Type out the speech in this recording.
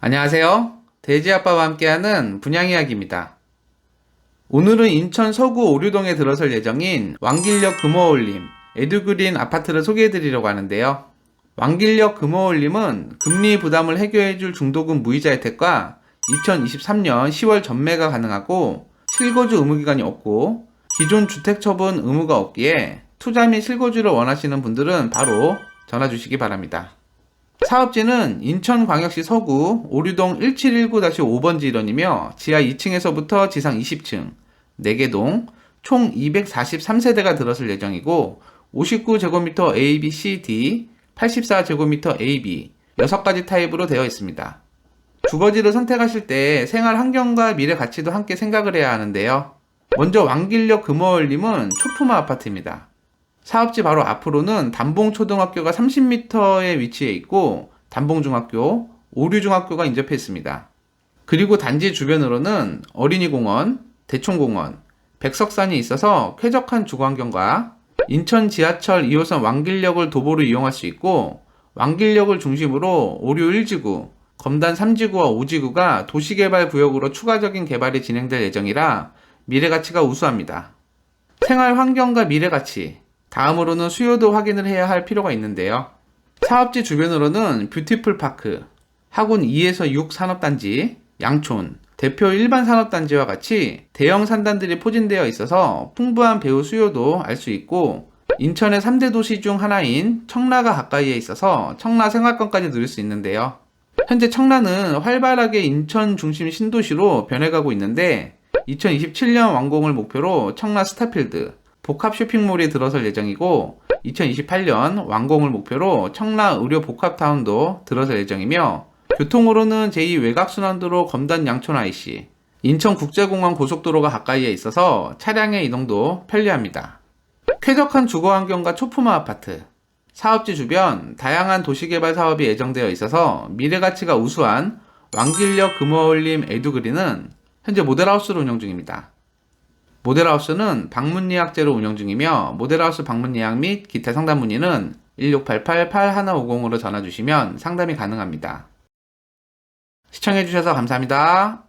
안녕하세요. 돼지아빠와 함께하는 분양이야기입니다. 오늘은 인천 서구 오류동에 들어설 예정인 왕길역 금호올림 에듀그린 아파트를 소개해드리려고 하는데요. 왕길역 금호올림은 금리 부담을 해결해줄 중도금 무이자 혜택과 2023년 10월 전매가 가능하고 실거주 의무기간이 없고 기존 주택 처분 의무가 없기에 투자 및 실거주를 원하시는 분들은 바로 전화 주시기 바랍니다. 사업지는 인천광역시 서구 오류동 1719-5번지 일원이며 지하 2층에서부터 지상 20층, 4개동, 총 243세대가 들어설 예정이고 59제곱미터 A, B, C, D, 84제곱미터 A, B 6가지 타입으로 되어 있습니다. 주거지를 선택하실 때 생활 환경과 미래 가치도 함께 생각을 해야 하는데요. 먼저 왕길역 금호울림은 초품화 아파트입니다. 사업지 바로 앞으로는 담봉초등학교가 30m에 위치해 있고 담봉중학교, 오류중학교가 인접해 있습니다. 그리고 단지 주변으로는 어린이공원, 대총공원, 백석산이 있어서 쾌적한 주거환경과 인천 지하철 2호선 왕길역을 도보로 이용할 수 있고 왕길역을 중심으로 오류 1지구, 검단 3지구와 5지구가 도시개발 구역으로 추가적인 개발이 진행될 예정이라 미래 가치가 우수합니다. 생활 환경과 미래 가치, 다음으로는 수요도 확인을 해야 할 필요가 있는데요. 사업지 주변으로는 뷰티풀 파크, 학군 2에서 6 산업단지, 양촌, 대표 일반 산업단지와 같이 대형 산단들이 포진되어 있어서 풍부한 배우 수요도 알 수 있고 인천의 3대 도시 중 하나인 청라가 가까이에 있어서 청라 생활권까지 누릴 수 있는데요. 현재 청라는 활발하게 인천 중심 신도시로 변해가고 있는데 2027년 완공을 목표로 청라 스타필드, 복합 쇼핑몰이 들어설 예정이고 2028년 완공을 목표로 청라 의료 복합타운도 들어설 예정이며 교통으로는 제2 외곽순환도로 검단 양촌 IC, 인천국제공항 고속도로가 가까이에 있어서 차량의 이동도 편리합니다. 쾌적한 주거 환경과 초품화 아파트, 사업지 주변 다양한 도시개발 사업이 예정되어 있어서 미래가치가 우수한 왕길역 금호올림 에듀그린은 현재 모델하우스로 운영 중입니다. 모델하우스는 방문 예약제로 운영 중이며 모델하우스 방문 예약 및 기타 상담 문의는 1688-8150으로 전화 주시면 상담이 가능합니다. 시청해주셔서 감사합니다.